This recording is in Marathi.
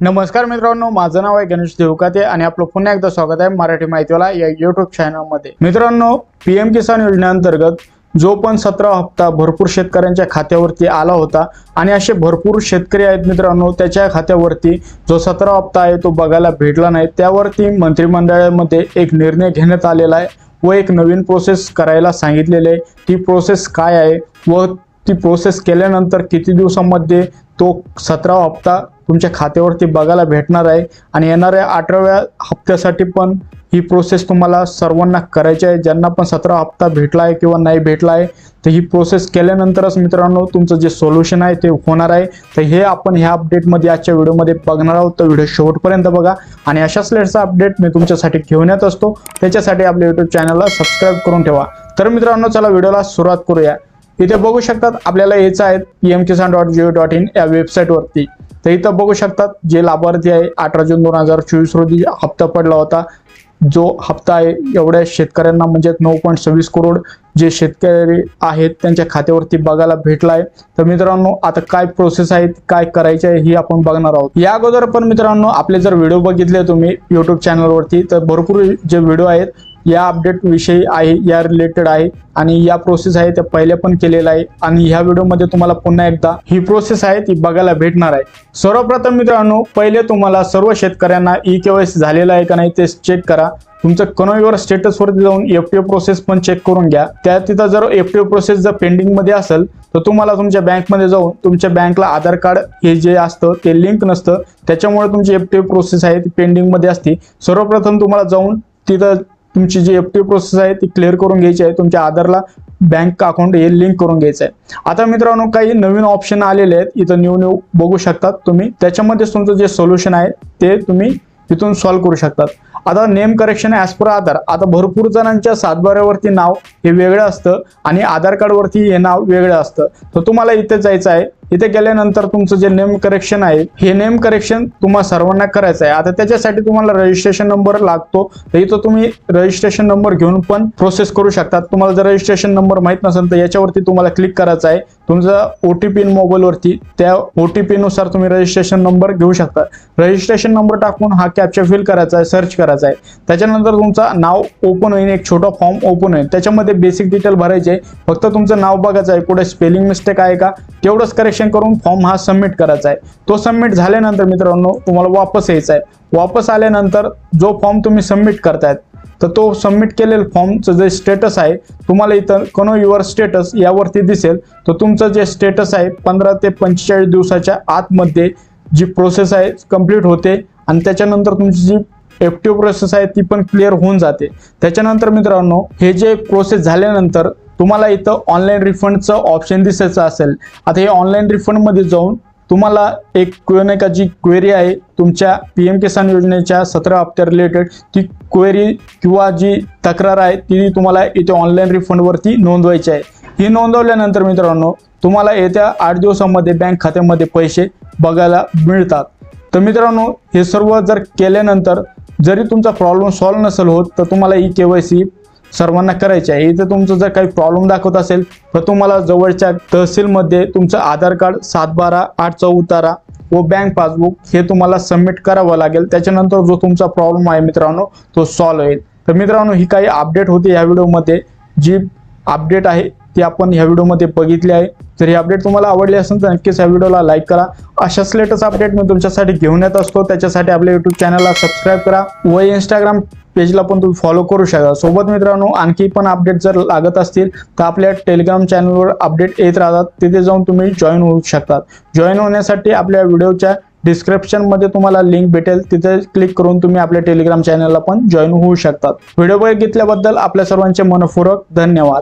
नमस्कार मित्रांनो माझं नाव आहे गणेश देवकाते आणि आपलं पुन्हा एकदा स्वागत आहे मराठी माहितीवाला या युट्यूब चॅनलमध्ये मित्रांनो पीएम किसान योजनेअंतर्गत जो पण सतरा हप्ता भरपूर शेतकऱ्यांच्या खात्यावरती आला होता आणि असे भरपूर शेतकरी आहेत मित्रांनो त्याच्या खात्यावरती जो सतरा हप्ता आहे तो बघायला भेटला नाही. त्यावरती मंत्रिमंडळामध्ये एक निर्णय घेण्यात आलेला आहे व एक नवीन प्रोसेस करायला सांगितलेले आहे. ती प्रोसेस काय आहे व ती प्रोसेस केल्यानंतर किती दिवसामध्ये तो सतरा हप्ता तुमच्या खात्यावरती बघायला भेटणार आहे. आणि येणाऱ्या अठराव्या हप्त्यासाठी पण ही प्रोसेस तुम्हाला सर्वांना करायची आहे. ज्यांना पण सतरा हप्ता भेटला आहे किंवा नाही भेटला आहे तर ही प्रोसेस केल्यानंतरच मित्रांनो तुमचं जे सोल्युशन आहे ते होणार आहे. तर हे आपण ह्या अपडेटमध्ये आजच्या व्हिडिओमध्ये बघणार आहोत. तर व्हिडिओ शेवटपर्यंत बघा. आणि अशाच लेटचा अपडेट मी तुमच्यासाठी घेऊन येत असतो. त्याच्यासाठी आपल्या युट्यूब चॅनलला सबस्क्राईब करून ठेवा. तर मित्रांनो चला व्हिडिओला सुरुवात करूया. इथे बघू शकतात आपल्याला यायचं आहे P M Kisan dot gov dot in या वेबसाईटवरती तर इथं बघू शकतात जे लाभार्थी आहे अठरा जून दोन हजार चोवीस रोजी हप्ता पडला होता. जो हप्ता आहे एवढ्या शेतकऱ्यांना म्हणजे नऊ पॉईंट सव्वीस करोड जे शेतकरी आहेत त्यांच्या खात्यावरती बघायला भेटला आहे तर मित्रांनो आता काय प्रोसेस आहे काय करायचे आहे ही आपण बघणार आहोत. या अगोदर पण मित्रांनो आपले जर व्हिडिओ बघितले तुम्ही युट्यूब चॅनलवरती तर भरपूर जे व्हिडिओ आहेत या अपडेट विषयी आहे या रिलेटेड आहे आणि या प्रोसेस आहे त्या पहिल्या पण केलेल्या आहे. आणि ह्या व्हिडिओमध्ये तुम्हाला पुन्हा एकदा ही प्रोसेस आहे ती बघायला भेटणार आहे. सर्वप्रथम मित्रांनो पहिले तुम्हाला सर्व शेतकऱ्यांना ई केवायसी झालेला आहे का नाही ते चेक करा. तुमचं कनोईवर स्टेटसवरती जाऊन एफ टी ओ प्रोसेस पण चेक करून घ्या. त्या तिथं जर एफ टी ओ प्रोसेस जर पेंडिंगमध्ये असेल तर तुम्हाला तुमच्या बँकमध्ये जाऊन तुमच्या बँकला आधार कार्ड हे जे असतं ते लिंक नसतं. त्याच्यामुळे तुमची एफ टी प्रोसेस आहे ती पेंडिंगमध्ये असते. सर्वप्रथम तुम्हाला जाऊन तिथं तुमची जी एफ टी प्रोसेस आहे ती क्लिअर करून घ्यायची आहे. तुमच्या आधारला बँक अकाउंट हे लिंक करून घ्यायचं आहे. आता मित्रांनो काही नवीन ऑप्शन आलेले आहेत. इथं न्यू न्यू बघू शकतात तुम्ही. त्याच्यामध्ये तुमचं जे सोल्युशन आहे ते तुम्ही तिथून सॉल्व्ह करू शकतात. आता name correction as per Aadhaar. आता भरपूर जणांच्या सातबाऱ्यावरती नाव हे वेगळं असतं आणि आधार कार्डवरती हे नाव वेगळं असतं. तर तुम्हाला इथे जायचं आहे. इथे गेल्यानंतर तुमचं जे नेम करेक्शन आहे हे नेम करेक्शन तुम्हाला सर्वांना करायचं आहे. आता त्याच्यासाठी तुम्हाला रजिस्ट्रेशन नंबर लागतो. तर इथं तुम्ही रजिस्ट्रेशन नंबर घेऊन पण प्रोसेस करू शकतात. तुम्हाला जर रजिस्ट्रेशन नंबर माहीत नसेल तर याच्यावरती तुम्हाला क्लिक करायचं आहे. तुमचा ओ टी पी मोबाईलवरती त्या ओ टी पीनुसार तुम्ही रजिस्ट्रेशन नंबर घेऊ शकता. रजिस्ट्रेशन नंबर टाकून हा कॅप्चर फिल करायचा आहे सर्च करायचा आहे. त्याच्यानंतर तुमचा नाव ओपन होईल एक छोटा फॉर्म ओपन होईल त्याच्यामध्ये बेसिक डिटेल भरायचे फक्त तुमचं नाव बघायचं आहे. कुठे स्पेलिंग मिस्टेक आहे का? तेवढंच करेक्शन करून फॉर्म हा सबमिट करायचा आहे. तो सबमिट झाल्यानंतर मित्रांनो तुम्हाला वापस यायचा आहे. वापस आल्यानंतर जो फॉर्म तुम्ही सबमिट करतायत तर तो सबमिट केलेलं फॉर्मचं जे स्टेटस आहे तुम्हाला इथं कनो युअर स्टेटस यावरती दिसेल. तर तुमचं जे स्टेटस आहे पंधरा ते पंचेचाळीस दिवसाच्या आतमध्ये जी प्रोसेस आहे कंप्लीट होते. आणि त्याच्यानंतर तुमची जी एफ टी प्रोसेस आहे ती पण क्लिअर होऊन जाते. त्याच्यानंतर मित्रांनो हे जे प्रोसेस झाल्यानंतर तुम्हाला इथं ऑनलाईन रिफंडचं ऑप्शन दिसायचं असेल आता हे ऑनलाईन रिफंडमध्ये जाऊन तुम्हाला एक नाही जी क्वेरी आहे तुमच्या पी एम किसान योजनेच्या सतरा हप्त्या रिलेटेड ती क्वेरी किंवा जी तक्रार आहे ती तुम्हाला इथे ऑनलाईन रिफंडवरती नोंदवायची आहे. ही नोंदवल्यानंतर मित्रांनो तुम्हाला येत्या आठ दिवसामध्ये बँक खात्यामध्ये पैसे बघायला मिळतात. तर मित्रांनो हे सर्व जर केल्यानंतर जरी तुमचा प्रॉब्लेम सॉल्व्ह नसेल होत तर तुम्हाला ई के वाय सी सर्वांना करायचे आहे. इथे तुमचं जर काही प्रॉब्लेम दाखवत असेल तर तुम्हाला जवळच्या तहसीलमध्ये तुमचं आधार कार्ड सात बारा आठ चौतारा व बँक पासबुक हे तुम्हाला सबमिट करावं लागेल. त्याच्यानंतर जो तुमचा प्रॉब्लेम आहे मित्रांनो तो सॉल्व्ह होईल. तर मित्रांनो ही काही अपडेट होती या व्हिडिओमध्ये जी अपडेट आहे ती आपण ह्या व्हिडिओमध्ये बघितली आहे. जर ही अपडेट तुम्हाला आवडली असेल तर नक्कीच ह्या व्हिडिओला लाईक करा. अशाच लेटेस्ट अपडेट मी तुमच्यासाठी घेऊन येत असतो. त्याच्यासाठी आपल्या युट्यूब चॅनलला सबस्क्राईब करा. व इंस्टाग्राम पेजला पण तुम्ही फॉलो करू शकता. सोबत मित्रांनो आणखी पण अपडेट जर लागत असतील तर आपल्या टेलिग्राम चॅनलवर अपडेट येत राहतात. तिथे जाऊन तुम्ही जॉईन होऊ शकतात. जॉईन होण्यासाठी आपल्या व्हिडिओच्या डिस्क्रिप्शनमध्ये तुम्हाला लिंक भेटेल. तिथे क्लिक करून तुम्ही आपल्या टेलिग्राम चॅनलला पण जॉईन होऊ शकतात. व्हिडिओ बघितल्याबद्दल आपल्या सर्वांचे मनपूर्वक धन्यवाद.